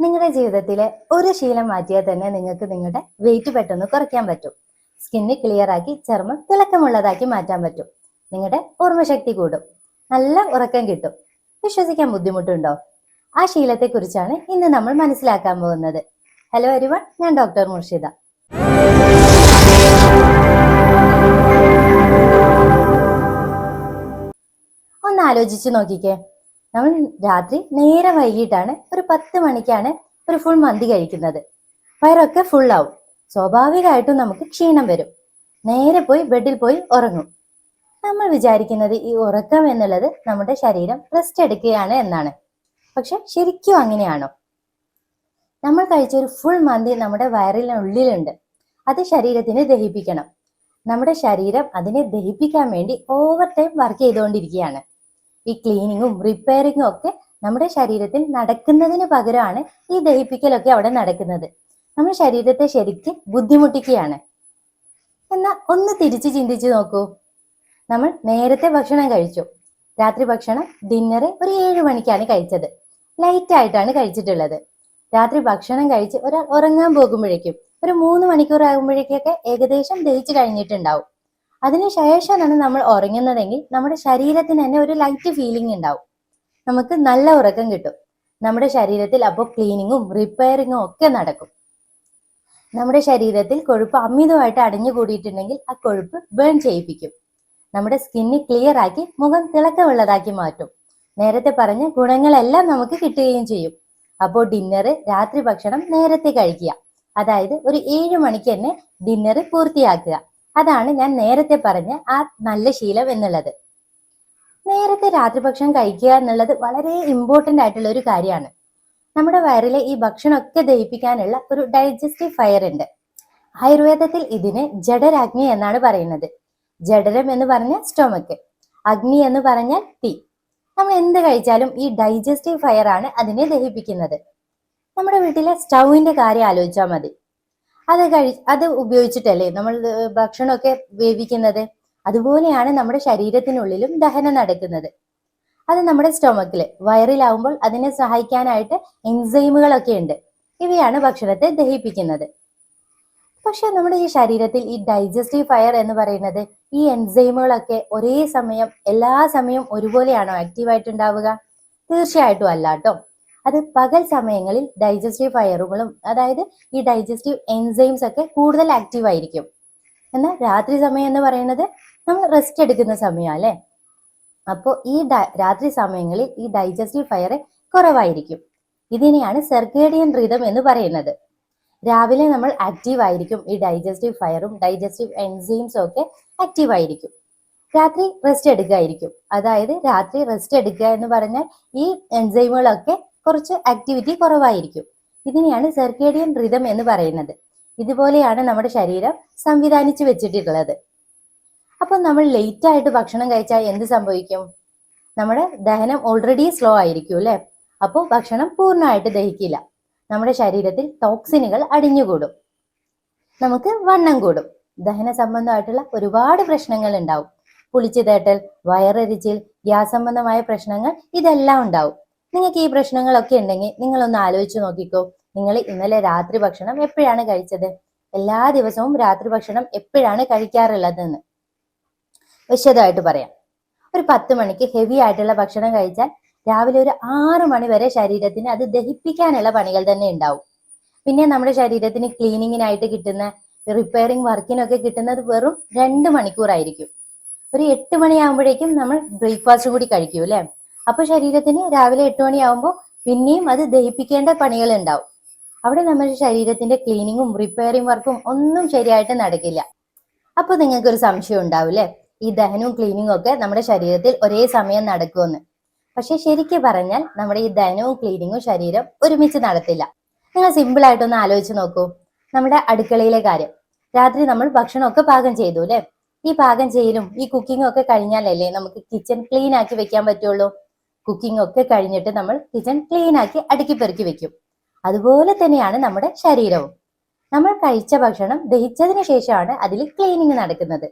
നിങ്ങളുടെ ജീവിതത്തിലെ ഒരു ശീലം മാറ്റിയാൽ തന്നെ നിങ്ങൾക്ക് നിങ്ങളുടെ വെയിറ്റ് പെട്ടെന്ന് കുറയ്ക്കാൻ പറ്റും. സ്കിന്ന് ക്ലിയർ ആക്കി ചർമ്മം തിളക്കമുള്ളതാക്കി മാറ്റാൻ പറ്റും. നിങ്ങളുടെ ഓർമ്മശക്തി കൂടും. നല്ല ഉറക്കം കിട്ടും. വിശ്വസിക്കാൻ ബുദ്ധിമുട്ടുണ്ടോ? ആ ശീലത്തെക്കുറിച്ചാണ് ഇന്ന് നമ്മൾ മനസ്സിലാക്കാൻ പോകുന്നത്. ഹലോ അരിവൺ ഞാൻ ഡോക്ടർ മുർഷിദ. ഒന്ന് ആലോചിച്ച് നോക്കിക്കേ. നമ്മൾ രാത്രി നേരെ വൈകിട്ടാണ് ഒരു പത്ത് മണിക്കാണ് ഒരു ഫുൾ മന്തി കഴിക്കുന്നത്. വയറൊക്കെ ഫുൾ ആവും. സ്വാഭാവികമായിട്ടും നമുക്ക് ക്ഷീണം വരും. നേരെ പോയി ബെഡിൽ പോയി ഉറങ്ങും. നമ്മൾ വിചാരിക്കുന്നത് ഈ ഉറക്കം എന്നുള്ളത് നമ്മുടെ ശരീരം റെസ്റ്റ് എടുക്കുകയാണ് എന്നാണ്. പക്ഷെ ശരിക്കും അങ്ങനെയാണോ? നമ്മൾ കഴിച്ച ഒരു ഫുൾ മന്തി നമ്മുടെ വയറിനുള്ളിലുണ്ട്. അത് ശരീരത്തിന് ദഹിപ്പിക്കണം. നമ്മുടെ ശരീരം അതിനെ ദഹിപ്പിക്കാൻ വേണ്ടി ഓവർ ടൈം വർക്ക് ചെയ്തുകൊണ്ടിരിക്കുകയാണ്. ഈ ക്ലീനിങ്ങും റിപ്പയറിങ്ങും ഒക്കെ നമ്മുടെ ശരീരത്തിൽ നടക്കുന്നതിന് പകരമാണ് ഈ ദഹിപ്പിക്കലൊക്കെ അവിടെ നടക്കുന്നത്. നമ്മുടെ ശരീരത്തെ ശരിക്ക് ബുദ്ധിമുട്ടിക്കുകയാണ്. എന്നാൽ ഒന്ന് തിരിച്ച് ചിന്തിച്ച് നോക്കൂ. നമ്മൾ നേരത്തെ ഭക്ഷണം കഴിച്ചു. രാത്രി ഭക്ഷണം ഡിന്നർ ഒരു ഏഴ് മണിക്കാണ് കഴിച്ചത്. ലൈറ്റ് ആയിട്ടാണ് കഴിച്ചിട്ടുള്ളത്. രാത്രി ഭക്ഷണം കഴിച്ച് ഒരാൾ ഉറങ്ങാൻ പോകുമ്പോഴേക്കും ഒരു മൂന്ന് മണിക്കൂർ ആകുമ്പോഴേക്കൊക്കെ ഏകദേശം ദഹിച്ചു കഴിഞ്ഞിട്ടുണ്ടാവും. അതിനുശേഷമാണ് നമ്മൾ ഉറങ്ങുന്നതെങ്കിൽ നമ്മുടെ ശരീരത്തിന് തന്നെ ഒരു ലൈറ്റ് ഫീലിംഗ് ഉണ്ടാവും. നമുക്ക് നല്ല ഉറക്കം കിട്ടും. നമ്മുടെ ശരീരത്തിൽ അപ്പോൾ ക്ലീനിങ്ങും റിപ്പയറിങ്ങും ഒക്കെ നടക്കും. നമ്മുടെ ശരീരത്തിൽ കൊഴുപ്പ് അമിതമായിട്ട് അടിഞ്ഞു കൂടിയിട്ടുണ്ടെങ്കിൽ ആ കൊഴുപ്പ് ബേൺ ചെയ്യിപ്പിക്കും. നമ്മുടെ സ്കിന്ന് ക്ലിയർ ആക്കി മുഖം തിളക്കമുള്ളതാക്കി മാറ്റും. നേരത്തെ പറഞ്ഞ ഗുണങ്ങളെല്ലാം നമുക്ക് കിട്ടുകയും ചെയ്യും. അപ്പോൾ ഡിന്നർ രാത്രി ഭക്ഷണം നേരത്തെ കഴിക്കുക. അതായത് ഒരു ഏഴ് മണിക്ക് തന്നെ ഡിന്നർ പൂർത്തിയാക്കുക. അതാണ് ഞാൻ നേരത്തെ പറഞ്ഞ ആ നല്ല ശീലം എന്നുള്ളത്. നേരത്തെ രാത്രി ഭക്ഷണം കഴിക്കുക എന്നുള്ളത് വളരെ ഇമ്പോർട്ടന്റ് ആയിട്ടുള്ള ഒരു കാര്യമാണ്. നമ്മുടെ വയറിലെ ഈ ഭക്ഷണമൊക്കെ ദഹിപ്പിക്കാനുള്ള ഒരു ഡൈജസ്റ്റീവ് ഫയർ ഉണ്ട്. ആയുർവേദത്തിൽ ഇതിനെ ജഡരാഗ്നി എന്നാണ് പറയുന്നത്. ജഡരം എന്ന് പറഞ്ഞാൽ സ്റ്റൊമക്ക് അഗ്നി എന്ന് പറഞ്ഞാൽ തീ നമ്മൾ എന്ത് കഴിച്ചാലും ഈ ഡൈജസ്റ്റീവ് ഫയർ ആണ് അതിനെ ദഹിപ്പിക്കുന്നത്. നമ്മുടെ വീട്ടിലെ സ്റ്റൗവിന്റെ കാര്യം ആലോചിച്ചാൽ മതി. അത് കഴി അത് ഉപയോഗിച്ചിട്ടല്ലേ നമ്മൾ ഭക്ഷണമൊക്കെ വേവിക്കുന്നത്? അതുപോലെയാണ് നമ്മുടെ ശരീരത്തിനുള്ളിലും ദഹനം നടക്കുന്നത്. അത് നമ്മുടെ സ്റ്റൊമക്കിൽ വയറിലാവുമ്പോൾ അതിനെ സഹായിക്കാനായിട്ട് എൻസൈമുകളൊക്കെ ഉണ്ട്. ഇവയാണ് ഭക്ഷണത്തെ ദഹിപ്പിക്കുന്നത്. പക്ഷെ നമ്മുടെ ഈ ശരീരത്തിൽ ഈ ഡൈജസ്റ്റീവ് ഫയർ എന്ന് പറയുന്നത് ഈ എൻസൈമുകളൊക്കെ ഒരേ സമയം എല്ലാ സമയവും ഒരുപോലെയാണോ ആക്റ്റീവ് ആയിട്ടുണ്ടാവുക തീർച്ചയായിട്ടും അല്ല കേട്ടോ. അത് പകൽ സമയങ്ങളിൽ ഡൈജസ്റ്റീവ് ഫയറുകളും അതായത് ഈ ഡൈജസ്റ്റീവ് എൻസൈംസ് ഒക്കെ കൂടുതൽ ആക്റ്റീവ് ആയിരിക്കും. എന്നാൽ രാത്രി സമയം എന്ന് പറയുന്നത് നമ്മൾ റെസ്റ്റ് എടുക്കുന്ന സമയം അല്ലേ? അപ്പോൾ ഈ രാത്രി സമയങ്ങളിൽ ഈ ഡൈജസ്റ്റീവ് ഫയർ കുറവായിരിക്കും. ഇതിനെയാണ് സെർക്കേഡിയൻ റിതം എന്ന് പറയുന്നത്. രാവിലെ നമ്മൾ ആക്റ്റീവ് ആയിരിക്കും. ഈ ഡൈജസ്റ്റീവ് ഫയറും ഡൈജസ്റ്റീവ് എൻസൈംസും ഒക്കെ ആക്റ്റീവ് ആയിരിക്കും. രാത്രി റെസ്റ്റ് എടുക്കുകയായിരിക്കും അതായത് രാത്രി റെസ്റ്റ് എടുക്കുക എന്ന് പറഞ്ഞാൽ ഈ എൻസൈമുകളൊക്കെ കുറച്ച് ആക്ടിവിറ്റി കുറവായിരിക്കും. ഇതിനെയാണ് സെർക്കേഡിയൻ റിതം എന്ന് പറയുന്നത്. ഇതുപോലെയാണ് നമ്മുടെ ശരീരം സംവിധാനിച്ചു വെച്ചിട്ടുള്ളത്. അപ്പൊ നമ്മൾ ലേറ്റ് ആയിട്ട് ഭക്ഷണം കഴിച്ചാൽ എന്ത് സംഭവിക്കും? നമ്മുടെ ദഹനം ഓൾറെഡി സ്ലോ ആയിരിക്കും അല്ലെ? അപ്പോൾ ഭക്ഷണം പൂർണമായിട്ട് ദഹിക്കില്ല. നമ്മുടെ ശരീരത്തിൽ ടോക്സിനുകൾ അടിഞ്ഞുകൂടും. നമുക്ക് വണ്ണം കൂടും. ദഹന സംബന്ധമായിട്ടുള്ള ഒരുപാട് പ്രശ്നങ്ങൾ ഉണ്ടാവും. പുളിച്ചു തേട്ടൽ വയറെരിച്ചിൽ ഗ്യാസ് സംബന്ധമായ പ്രശ്നങ്ങൾ ഇതെല്ലാം ഉണ്ടാവും. നിങ്ങൾക്ക് ഈ പ്രശ്നങ്ങളൊക്കെ ഉണ്ടെങ്കിൽ നിങ്ങളൊന്ന് ആലോചിച്ച് നോക്കിക്കോ. നിങ്ങൾ ഇന്നലെ രാത്രി ഭക്ഷണം എപ്പോഴാണ് കഴിച്ചത്? എല്ലാ ദിവസവും രാത്രി ഭക്ഷണം എപ്പോഴാണ് കഴിക്കാറുള്ളതെന്ന് വിശദമായിട്ട് പറയാം. ഒരു പത്ത് മണിക്ക് ഹെവി ആയിട്ടുള്ള ഭക്ഷണം കഴിച്ചാൽ രാവിലെ ഒരു ആറ് മണി വരെ ശരീരത്തിന് അത് ദഹിപ്പിക്കാനുള്ള പണികൾ തന്നെ ഉണ്ടാവും. പിന്നെ നമ്മുടെ ശരീരത്തിന് ക്ലീനിങ്ങിനായിട്ട് കിട്ടുന്ന റിപ്പയറിംഗ് വർക്കിനൊക്കെ കിട്ടുന്നത് വെറും രണ്ട് മണിക്കൂറായിരിക്കും. ഒരു എട്ട് മണിയാകുമ്പോഴേക്കും നമ്മൾ ബ്രേക്ക്ഫാസ്റ്റ് കൂടി കഴിക്കും അല്ലേ? അപ്പൊ ശരീരത്തിന് രാവിലെ എട്ട് മണിയാവുമ്പോൾ പിന്നെയും അത് ദഹിപ്പിക്കേണ്ട പണികൾ ഉണ്ടാവും അവിടെ നമ്മുടെ ശരീരത്തിന്റെ ക്ലീനിങ്ങും റിപ്പയറിംഗ് വർക്കും ഒന്നും ശരിയായിട്ട് നടക്കില്ല. അപ്പൊ നിങ്ങൾക്ക് ഒരു സംശയം ഉണ്ടാവില്ലേ ഈ ദഹനവും ക്ലീനിങ്ങും ഒക്കെ നമ്മുടെ ശരീരത്തിൽ ഒരേ സമയം നടക്കുമെന്ന്. പക്ഷെ ശരിക്കും പറഞ്ഞാൽ നമ്മുടെ ഈ ദഹനവും ക്ലീനിങ്ങും ശരീരം ഒരുമിച്ച് നടത്തില്ല. നിങ്ങൾ സിമ്പിൾ ആയിട്ടൊന്ന് ആലോചിച്ച് നോക്കൂ. നമ്മുടെ അടുക്കളയിലെ കാര്യം. രാത്രി നമ്മൾ ഭക്ഷണമൊക്കെ പാകം ചെയ്തു അല്ലെ ഈ പാകം ചെയ്യലും ഈ കുക്കിങ്ങും ഒക്കെ കഴിഞ്ഞാലല്ലേ നമുക്ക് കിച്ചൺ ക്ലീൻ ആക്കി വെക്കാൻ പറ്റുള്ളൂ? കുക്കിംഗ് ഒക്കെ കഴിഞ്ഞിട്ട് നമ്മൾ കിച്ചൺ ക്ലീൻ ആക്കി അടുക്കി പെറുക്കി വെക്കും. അതുപോലെ തന്നെയാണ് നമ്മുടെ ശരീരവും. നമ്മൾ കഴിച്ച ഭക്ഷണം ദഹിച്ചതിന് ശേഷമാണ് അതിൽ ക്ലീനിങ് നടക്കുന്നത്.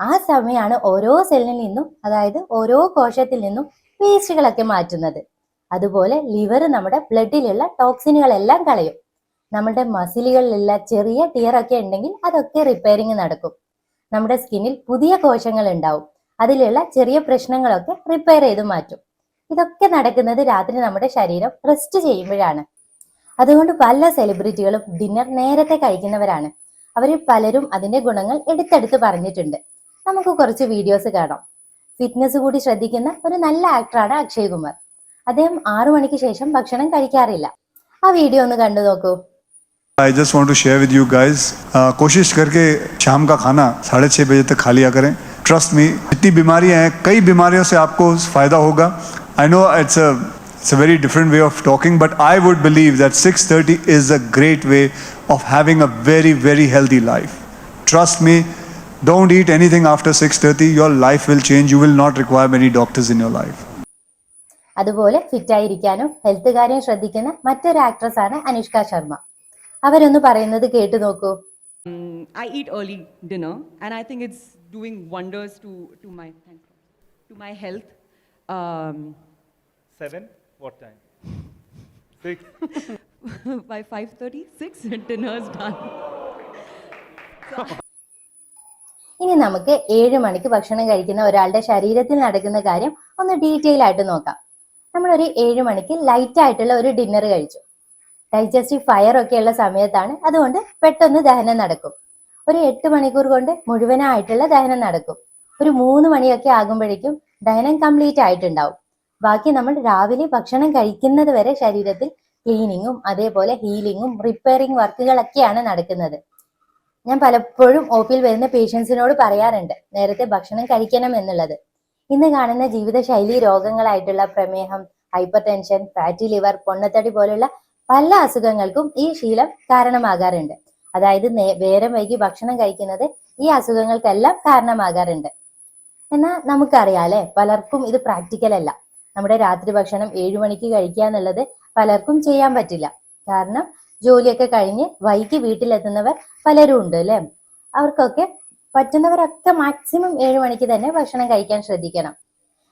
ആ സമയമാണ് ഓരോ സെല്ലിൽ നിന്നും അതായത് ഓരോ കോശത്തിൽ നിന്നും വേസ്റ്റുകളൊക്കെ മാറ്റുന്നത്. അതുപോലെ ലിവർ നമ്മുടെ ബ്ലഡിലുള്ള ടോക്സിനുകളെല്ലാം കളയും. നമ്മുടെ മസിലുകളിലുള്ള ചെറിയ ടിയറൊക്കെ ഉണ്ടെങ്കിൽ അതൊക്കെ റിപ്പയറിങ് നടക്കും. നമ്മുടെ സ്കിന്നിൽ പുതിയ കോശങ്ങൾ ഉണ്ടാവും. അതിലുള്ള ചെറിയ പ്രശ്നങ്ങളൊക്കെ റിപ്പയർ ചെയ്ത് മാറ്റും. ഇതൊക്കെ നടക്കുന്നത് രാത്രി നമ്മുടെ ശരീരം റെസ്റ്റ് ചെയ്യുമ്പോഴാണ് അതുകൊണ്ട് പല സെലിബ്രിറ്റികളും ഡിന്നർ നേരത്തെ കഴിക്കുന്നവരാണ് അവരിൽ പലരും അതിന്റെ ഗുണങ്ങൾ എടുത്തെടുത്ത് പറഞ്ഞിട്ടുണ്ട് നമുക്ക് കുറച്ച് വീഡിയോസ് കാണാം ഫിറ്റ്നസ് കൂടി ശ്രദ്ധിക്കുന്ന ഒരു നല്ല ആക്ടറാണ് അക്ഷയ് കുമാർ അദ്ദേഹം ആറു മണിക്ക് ശേഷം ഭക്ഷണം കഴിക്കാറില്ല ആ വീഡിയോ ഒന്ന് കണ്ടു നോക്കൂ I just want to share with you guys कोशिश करके शाम का खाना साढ़े छः बजे तक खा लिया करें ट्रस्ट मी जितनी बीमारियां हैं कई बीमारियों से आपको फ़ायदा होगा I know it's a it's a very different way of talking, but I would believe that 6:30 is a great way of having a very very healthy life. Trust me, don't eat anything after 6:30. Your life will change. You will not require many doctors in your life. അതുപോലെ fit ആയിരിക്കാനും health കാര്യം ശ്രദ്ധിക്കുന്ന മറ്റൊരു actress ആണ് അനുഷ്ക ശർമ്മ അവരൊന്ന് പറയുന്നത് കേട്ടു നോക്കൂ mm, I eat early dinner and I think it's doing wonders to to my to my health um, Seven? What time? Six? by 5:30, six dinner's done. ഇനി നമുക്ക് ഏഴ് മണിക്ക് ഭക്ഷണം കഴിക്കുന്ന ഒരാളുടെ ശരീരത്തിൽ നടക്കുന്ന കാര്യം ഒന്ന് ഡീറ്റെയിൽ ആയിട്ട് നോക്കാം നമ്മൾ ഒരു ഏഴ് മണിക്ക് ലൈറ്റ് ആയിട്ടുള്ള ഒരു ഡിന്നർ കഴിച്ചു ഡൈജസ്റ്റീവ് ഫയർ ഒക്കെ ഉള്ള സമയത്താണ് അതുകൊണ്ട് പെട്ടെന്ന് ദഹനം നടക്കും ഒരു എട്ട് മണിക്കൂർ കൊണ്ട് മുഴുവനായിട്ടുള്ള ദഹനം നടക്കും ഒരു മൂന്ന് മണിയൊക്കെ ആകുമ്പോഴേക്കും ദഹനം കംപ്ലീറ്റ് ആയിട്ടുണ്ടാവും ബാക്കി നമ്മൾ രാവിലെ ഭക്ഷണം കഴിക്കുന്നത് വരെ ശരീരത്തിൽ ക്ലീനിങ്ങും അതേപോലെ ഹീലിങ്ങും റിപ്പയറിംഗ് വർക്കുകളൊക്കെയാണ് നടക്കുന്നത്. ഞാൻ പലപ്പോഴും ഒ പിയിൽ വരുന്ന പേഷ്യൻസിനോട് പറയാറുണ്ട് നേരത്തെ ഭക്ഷണം കഴിക്കണം എന്നുള്ളത്. ഇന്ന് കാണുന്ന ജീവിതശൈലി രോഗങ്ങളായിട്ടുള്ള പ്രമേഹം ഹൈപ്പർ ടെൻഷൻ ഫാറ്റി ലിവർ പൊണ്ണത്തടി പോലുള്ള പല അസുഖങ്ങൾക്കും ഈ ശീലം കാരണമാകാറുണ്ട്. അതായത് നേരം വൈകി ഭക്ഷണം കഴിക്കുന്നത് ഈ അസുഖങ്ങൾക്കെല്ലാം കാരണമാകാറുണ്ട്. എന്നാൽ അല്ലെ? പലർക്കും ഇത് പ്രാക്ടിക്കൽ അല്ല. നമ്മുടെ രാത്രി ഭക്ഷണം ഏഴു മണിക്ക് കഴിക്കുക എന്നുള്ളത് പലർക്കും ചെയ്യാൻ പറ്റില്ല. കാരണം ജോലിയൊക്കെ കഴിഞ്ഞ് വൈകി വീട്ടിലെത്തുന്നവർ പലരും ഉണ്ട് അല്ലെ? അവർക്കൊക്കെ പറ്റുന്നവരൊക്കെ മാക്സിമം ഏഴു മണിക്ക് തന്നെ ഭക്ഷണം കഴിക്കാൻ ശ്രദ്ധിക്കണം.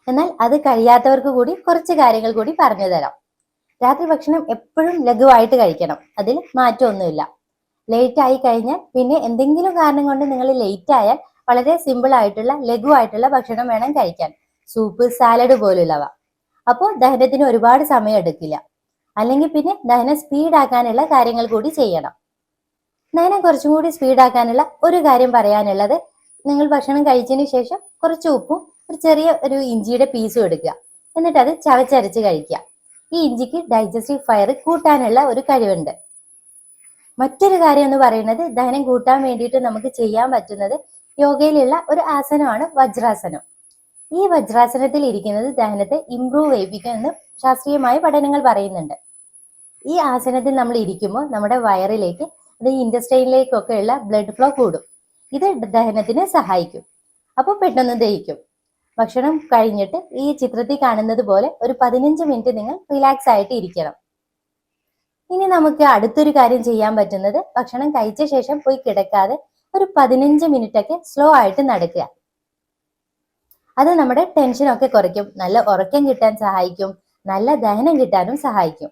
എന്നാൽ അത് കഴിയാത്തവർക്ക് കൂടി കുറച്ച് കാര്യങ്ങൾ കൂടി പറഞ്ഞു തരാം. രാത്രി ഭക്ഷണം എപ്പോഴും ലഘുവായിട്ട് കഴിക്കണം. അതിൽ മാറ്റമൊന്നുമില്ല. ലേറ്റ് ആയി കഴിഞ്ഞാൽ പിന്നെ എന്തെങ്കിലും കാരണം കൊണ്ട് നിങ്ങൾ ലേറ്റ് ആയാൽ വളരെ സിമ്പിൾ ആയിട്ടുള്ള ലഘുവായിട്ടുള്ള ഭക്ഷണം വേണം കഴിക്കാൻ. സൂപ്പ് സാലഡ് പോലുള്ളവ. അപ്പോൾ ദഹനത്തിന് ഒരുപാട് സമയം എടുക്കില്ല. അല്ലെങ്കിൽ പിന്നെ ദഹനം സ്പീഡാക്കാനുള്ള കാര്യങ്ങൾ കൂടി ചെയ്യണം. ദഹനം കുറച്ചും കൂടി സ്പീഡാക്കാനുള്ള ഒരു കാര്യം പറയാനുള്ളത് നിങ്ങൾ ഭക്ഷണം കഴിച്ചതിന് ശേഷം കുറച്ച് ഉപ്പും ഒരു ചെറിയ ഒരു ഇഞ്ചിയുടെ പീസും എടുക്കുക. എന്നിട്ട് അത് ചവച്ചരച്ച് കഴിക്കുക. ഈ ഇഞ്ചിക്ക് ഡൈജസ്റ്റീവ് ഫയർ കൂട്ടാനുള്ള ഒരു കഴിവുണ്ട്. മറ്റൊരു കാര്യം എന്ന് പറയുന്നത് ദഹനം കൂട്ടാൻ വേണ്ടിയിട്ട് നമുക്ക് ചെയ്യാൻ പറ്റുന്നത് യോഗയിലുള്ള ഒരു ആസനമാണ് വജ്രാസനം. ഈ വജ്രാസനത്തിൽ ഇരിക്കുന്നത് ദഹനത്തെ ഇംപ്രൂവ് ചെയ്യിപ്പിക്കും എന്ന് ശാസ്ത്രീയമായ പഠനങ്ങൾ പറയുന്നുണ്ട്. ഈ ആസനത്തിൽ നമ്മൾ ഇരിക്കുമ്പോൾ നമ്മുടെ വയറിലേക്ക് അത് ഇൻഡസ്ട്രൈനിലേക്കൊക്കെയുള്ള ബ്ലഡ് ഫ്ലോ കൂടും. ഇത് ദഹനത്തിന് സഹായിക്കും. അപ്പോൾ പെട്ടെന്ന് ദഹിക്കും. ഭക്ഷണം കഴിഞ്ഞിട്ട് ഈ ചിത്രത്തിൽ കാണുന്നത് പോലെ ഒരു പതിനഞ്ച് മിനിറ്റ് നിങ്ങൾ റിലാക്സ് ആയിട്ട് ഇരിക്കണം. ഇനി നമുക്ക് അടുത്തൊരു കാര്യം ചെയ്യാൻ പറ്റുന്നത് ഭക്ഷണം കഴിച്ച ശേഷം പോയി കിടക്കാതെ ഒരു പതിനഞ്ച് മിനിറ്റ് ഒക്കെ സ്ലോ ആയിട്ട് നടക്കുക. അത് നമ്മുടെ ടെൻഷനൊക്കെ കുറയ്ക്കും. നല്ല ഉറക്കം കിട്ടാൻ സഹായിക്കും. നല്ല ദഹനം കിട്ടാനും സഹായിക്കും.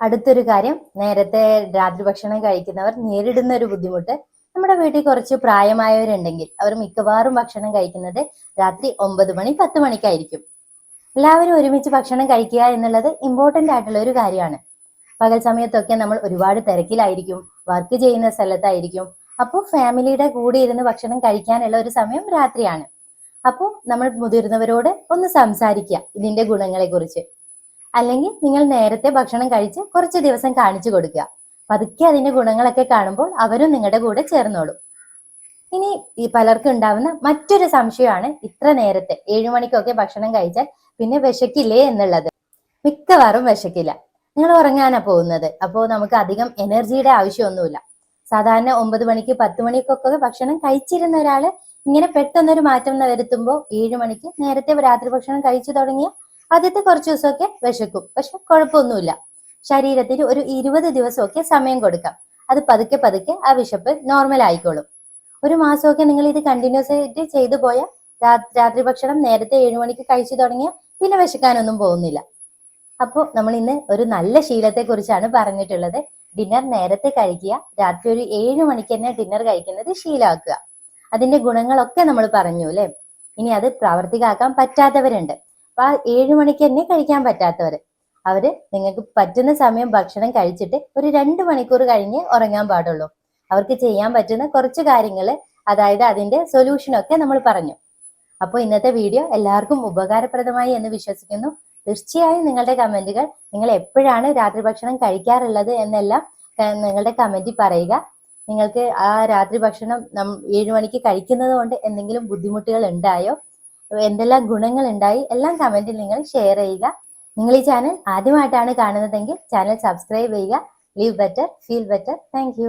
അടുത്തൊരു കാര്യം നേരത്തെ രാത്രി ഭക്ഷണം കഴിക്കുന്നവർ നേരിടുന്ന ഒരു ബുദ്ധിമുട്ട് നമ്മുടെ വീട്ടിൽ കുറച്ച് പ്രായമായവരുണ്ടെങ്കിൽ അവർ മിക്കവാറും ഭക്ഷണം കഴിക്കുന്നത് രാത്രി ഒമ്പത് മണി പത്ത് മണിക്കായിരിക്കും. എല്ലാവരും ഒരുമിച്ച് ഭക്ഷണം കഴിക്കുക എന്നുള്ളത് ഇമ്പോർട്ടന്റ് ആയിട്ടുള്ള ഒരു കാര്യമാണ്. പകൽ സമയത്തൊക്കെ നമ്മൾ ഒരുപാട് തിരക്കിലായിരിക്കും വർക്ക് ചെയ്യുന്ന സ്ഥലത്തായിരിക്കും. അപ്പോൾ ഫാമിലിയുടെ കൂടെ ഇരുന്ന് ഭക്ഷണം കഴിക്കാനുള്ള ഒരു സമയം രാത്രിയാണ്. അപ്പോൾ നമ്മൾ മുതിർന്നവരോട് ഒന്ന് സംസാരിക്കുക ഇതിന്റെ ഗുണങ്ങളെ കുറിച്ച് അല്ലെങ്കിൽ നിങ്ങൾ നേരത്തെ ഭക്ഷണം കഴിച്ച് കുറച്ച് ദിവസം കാണിച്ചു കൊടുക്കുക പതുക്കെ അതിന്റെ ഗുണങ്ങളൊക്കെ കാണുമ്പോൾ അവരും നിങ്ങളുടെ കൂടെ ചേർന്നോളും. ഇനി ഈ പലർക്കും ഉണ്ടാവുന്ന മറ്റൊരു സംശയമാണ് ഇത്ര നേരത്തെ ഏഴു മണിക്കൊക്കെ ഭക്ഷണം കഴിച്ചാൽ പിന്നെ വിശക്കില്ലേ എന്നുള്ളത്. മിക്കവാറും വിശക്കില്ല. നിങ്ങൾ ഉറങ്ങാനാ പോകുന്നത്. അപ്പോൾ നമുക്ക് അധികം എനർജിയുടെ ആവശ്യമൊന്നുമില്ല. സാധാരണ ഒമ്പത് മണിക്ക് പത്ത് മണിക്കൊക്കെ ഭക്ഷണം കഴിച്ചിരുന്ന ഒരാൾ ഇങ്ങനെ പെട്ടെന്നൊരു മാറ്റം വരുത്തുമ്പോൾ ഏഴു മണിക്ക് നേരത്തെ രാത്രി ഭക്ഷണം കഴിച്ചു തുടങ്ങിയ ആദ്യത്തെ കുറച്ച് ദിവസമൊക്കെ വിശക്കും. പക്ഷെ കുഴപ്പമൊന്നുമില്ല. ശരീരത്തിന് ഒരു ഇരുപത് ദിവസമൊക്കെ സമയം കൊടുക്കാം. അത് പതുക്കെ പതുക്കെ ആ വിശപ്പ് നോർമൽ ആയിക്കോളും. ഒരു മാസമൊക്കെ നിങ്ങൾ ഇത് കണ്ടിന്യൂസ് ആയിട്ട് ചെയ്തു പോയാൽ രാത്രി ഭക്ഷണം നേരത്തെ ഏഴു മണിക്ക് കഴിച്ചു തുടങ്ങിയ പിന്നെ വിശക്കാനൊന്നും പോകുന്നില്ല. അപ്പോൾ നമ്മൾ ഇന്ന് ഒരു നല്ല ശീലത്തെ കുറിച്ചാണ് പറഞ്ഞിട്ടുള്ളത്. ഡിന്നർ നേരത്തെ കഴിക്കുക. രാത്രി ഒരു ഏഴ് മണിക്ക് തന്നെ ഡിന്നർ കഴിക്കുന്നത് ശീലമാക്കുക. അതിന്റെ ഗുണങ്ങളൊക്കെ നമ്മൾ പറഞ്ഞു അല്ലെ? ഇനി അത് പ്രാവർത്തികമാക്കാൻ പറ്റാത്തവരുണ്ട്. അപ്പൊ ആ ഏഴ് മണിക്ക് തന്നെ കഴിക്കാൻ പറ്റാത്തവര്. അവർ നിങ്ങൾക്ക് പറ്റുന്ന സമയം ഭക്ഷണം കഴിച്ചിട്ട് ഒരു രണ്ട് മണിക്കൂർ കഴിഞ്ഞ് ഉറങ്ങാൻ പാടുള്ളൂ. അവർക്ക് ചെയ്യാൻ പറ്റുന്ന കുറച്ച് കാര്യങ്ങൾ അതായത് അതിന്റെ സൊല്യൂഷൻ ഒക്കെ നമ്മൾ പറഞ്ഞു. അപ്പോൾ ഇന്നത്തെ വീഡിയോ എല്ലാവർക്കും ഉപകാരപ്രദമായി എന്ന് വിശ്വസിക്കുന്നു. തീർച്ചയായും നിങ്ങളുടെ കമന്റുകൾ നിങ്ങൾ എപ്പോഴാണ് രാത്രി ഭക്ഷണം കഴിക്കാറുള്ളത് എന്നെല്ലാം നിങ്ങളുടെ കമന്റിൽ പറയുക. നിങ്ങൾക്ക് ആ രാത്രി ഭക്ഷണം നം ഏഴു മണിക്ക് കഴിക്കുന്നത് കൊണ്ട് എന്തെങ്കിലും ബുദ്ധിമുട്ടുകൾ ഉണ്ടായോ? എന്തെല്ലാം ഗുണങ്ങൾ ഉണ്ടായി? എല്ലാം കമന്റിൽ നിങ്ങൾ ഷെയർ ചെയ്യുക. നിങ്ങൾ ഈ ചാനൽ ആദ്യമായിട്ടാണ് കാണുന്നതെങ്കിൽ ചാനൽ സബ്സ്ക്രൈബ് ചെയ്യുക. Live better feel better thank